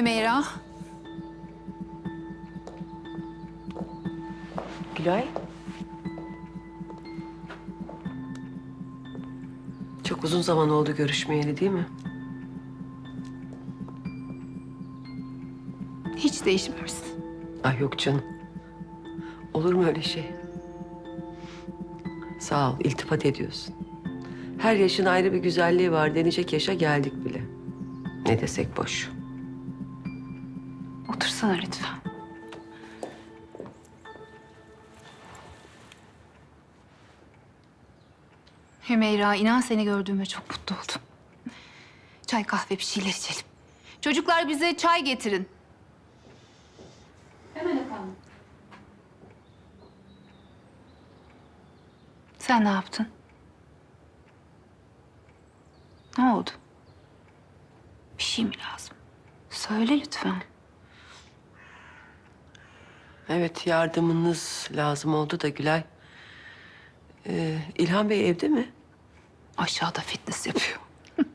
Hümeyra. Gülay. Çok uzun zaman oldu görüşmeyeli değil mi? Hiç değişmemişsin. Ay yok canım. Olur mu öyle şey? Sağ ol, iltifat ediyorsun. Her yaşın ayrı bir güzelliği var denecek yaşa geldik bile. Ne desek boş. Otursana lütfen. Hümeyra, inan seni gördüğüme çok mutlu oldum. Çay kahve bir şeyler içelim. Çocuklar bize çay getirin. Hemen efendim. Sen ne yaptın? Ne oldu? Bir şey mi lazım? Söyle lütfen. Evet, yardımınız lazım oldu da Gülay. Ee, İlhan Bey evde mi? Aşağıda fitness yapıyor.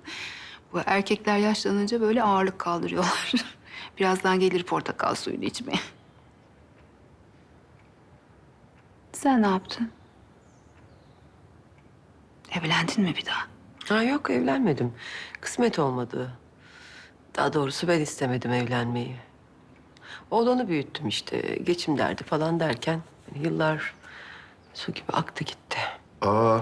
Bu erkekler yaşlanınca böyle ağırlık kaldırıyorlar. Birazdan gelir portakal suyunu içmeye. Sen ne yaptın? Evlendin mi bir daha? Ha yok, evlenmedim. Kısmet olmadı. Daha doğrusu ben istemedim evlenmeyi. Oğlanı büyüttüm işte. Geçim derdi falan derken yıllar su gibi aktı gitti. Aa.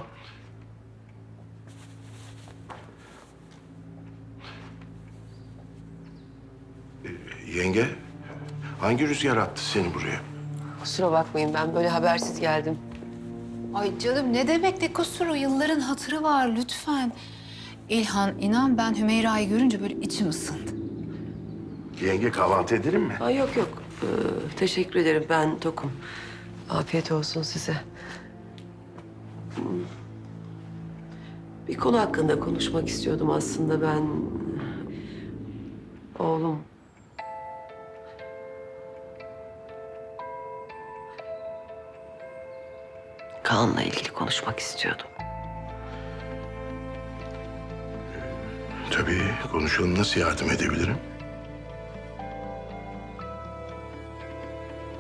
Ee, Yenge, hangi rüzgar attı seni buraya? Kusura bakmayın ben böyle habersiz geldim. Ay canım ne demek ne kusuru? Yılların hatırı var lütfen. İlhan inan ben Hümeyra'yı görünce böyle içim ısındı. Yenge kahvaltı edelim mi? Ha yok yok. Ee, teşekkür ederim ben tokum. Afiyet olsun size. Hmm. Bir konu hakkında konuşmak istiyordum aslında ben. Oğlum. Kaan'la ilgili konuşmak istiyordum. Tabii, konuşalım. Nasıl yardım edebilirim?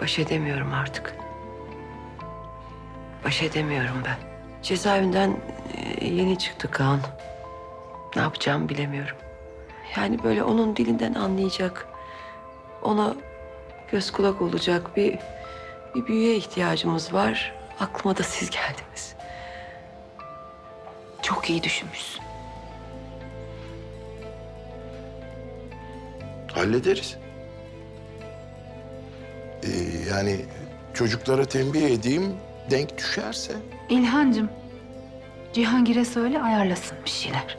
Baş edemiyorum artık. Baş edemiyorum ben. Cezaevinden e, yeni çıktı Kaan. Ne yapacağımı bilemiyorum. Yani böyle onun dilinden anlayacak, ona göz kulak olacak bir bir büyüye ihtiyacımız var. Aklıma da siz geldiniz. Çok iyi düşünmüşsün. Hallederiz. Yani çocuklara tembih edeyim, denk düşerse. İlhancığım, Cihangir'e söyle ayarlasın bir şeyler.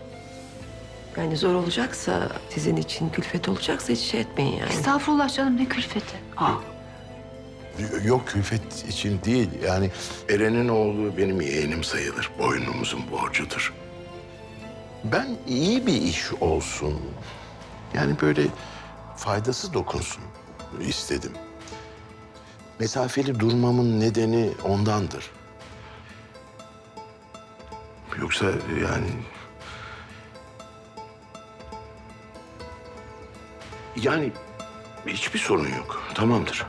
Yani zor olacaksa, sizin için külfet olacaksa hiç şey etmeyin yani. Estağfurullah canım ne külfeti. Aa, Yok külfet için değil. Yani Eren'in oğlu benim yeğenim sayılır. Boynumuzun borcudur. Ben iyi bir iş olsun. Yani böyle faydası dokunsun istedim. Mesafeli durmamın nedeni ondandır. Yoksa yani... Yani hiçbir sorun yok. Tamamdır.